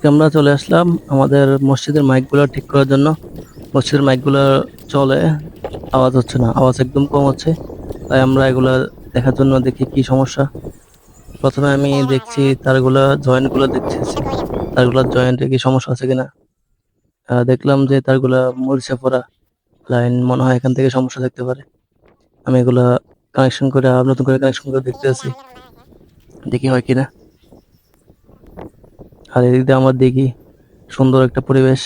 আজকে আমরা চলে আসলাম আমাদের মসজিদের মাইকগুলো ঠিক করার জন্য। মসজিদের মাইকগুলো চলে, আওয়াজ হচ্ছে না, আওয়াজ একদম কম হচ্ছে। তাই আমরা এগুলা দেখার জন্য দেখি কি সমস্যা। প্রথমে আমি দেখছি তারগুলা, জয়েন্টগুলো দেখছি। তারগুলার জয়েন্টে কি সমস্যা আছে কিনা? দেখলাম যে তারগুলা মরিচা পড়া লাইন, মনে হয় এখান থেকে সমস্যা থাকতে পারে। আমি এগুলা কানেকশন করে নতুন করে কানেকশন করে দেখতে আছি দেখি হয় কিনা। আর এদিক দিয়ে আমার দেখি সুন্দর একটা পরিবেশ।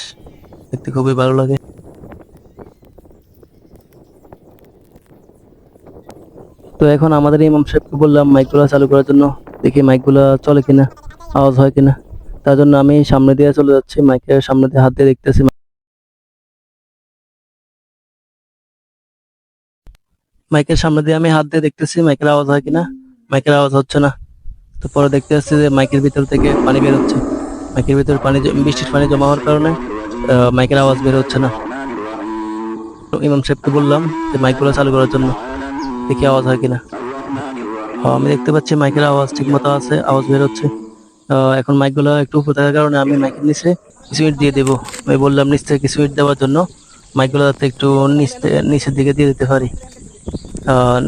দেখতে খুবই ভালো লাগে। তো এখন আমাদের ইমাম সাহেবকে বললাম মাইকগুলো চালু করার জন্য, দেখি মাইকগুলো চলে কিনা, আওয়াজ হয় কিনা। তার জন্য আমি সামনে দিয়ে চলে যাচ্ছি, মাইকের সামনে দিয়ে হাত দিয়ে দেখতেছি মাইকের সামনে দিয়ে আমি হাত দিয়ে দেখতেছি মাইকের আওয়াজ হয় কিনা, মাইকের আওয়াজ হচ্ছে না। তো পরে দেখতে পাচ্ছি যে মাইকের ভিতর থেকে পানি বের হচ্ছে। মাইকের ভিতরে পানি বৃষ্টির পানি জমা হওয়ার কারণে মাইকের আওয়াজ বের হচ্ছে না। ইমাম সাহেবকে বললাম যে, মাইকগুলো চালু করার জন্য, দেখি আওয়াজ হয় কিনা। আমি দেখতে পাচ্ছি মাইকের আওয়াজ ঠিক মতো আছে, আওয়াজ বের হচ্ছে। এখন মাইকগুলো একটু উপরে থাকার কারণে আমি মাইকের নিচে কিছু দিয়ে দেবো। আমি বললাম, নিচ থেকে কিছু দেওয়ার জন্য মাইকগুলো যাতে একটু নিচ নিচের দিকে দিয়ে দিতে পারি।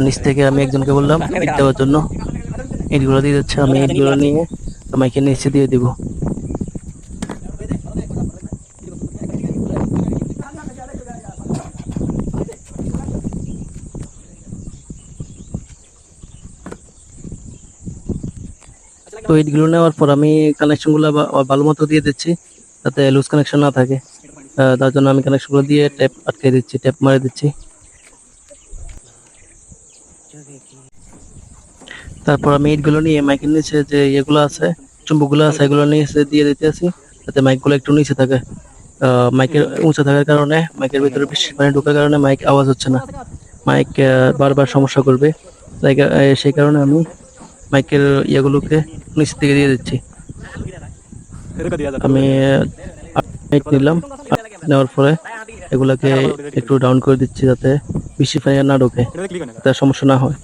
নিচ থেকে আমি একজনকে বললাম, ইট দেওয়ার জন্য। ইটগুলো দিয়ে দিচ্ছে, আমি ইটগুলো নিয়ে মাইকের নিচে দিয়ে দিব। তো ইটগুলো নেওয়ার পর আমি কানেকশনগুলো ভালো মতো দিয়ে দিচ্ছি, যাতে লুজ কানেকশন না থাকে। তার জন্য আমি কানেকশনগুলো দিয়ে ট্যাপ আটকে দিচ্ছি ট্যাপ মারে দিচ্ছি। তারপর আমি ইটগুলো নিয়ে নিচে যে ইয়েগুলো আছে, চুম্বকগুলো আছে, এগুলো দিয়ে দিতে আছি, যাতে মাইকগুলো একটু নিচে থাকে। মাইকের উঁচা থাকার কারণে মাইকের ভিতরে বেশি পানি ঢোকার কারণে মাইক আওয়াজ হচ্ছে না। মাইক বারবার সমস্যা করবে। তাই সেই কারণে আমি মাইকের ইয়েগুলোকে নিচের দিকে দিয়ে দিচ্ছি। আমি মিনিট নিলাম। নেওয়ার পরে এগুলাকে একটু ডাউন করে দিচ্ছি যাতে বেশি পানি না ঢোকে, যাতে সমস্যা না হয়।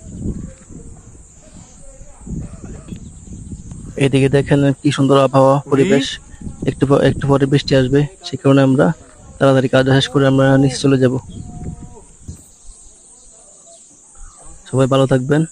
এদিকে দেখেন কি সুন্দর আবহাওয়া পরিবেশ। একটু একটু পরে বৃষ্টি আসবে, সে কারণে আমরা তাড়াতাড়ি কাজ শেষ করে আমরা নিচে চলে যাব। সবাই ভালো থাকবেন।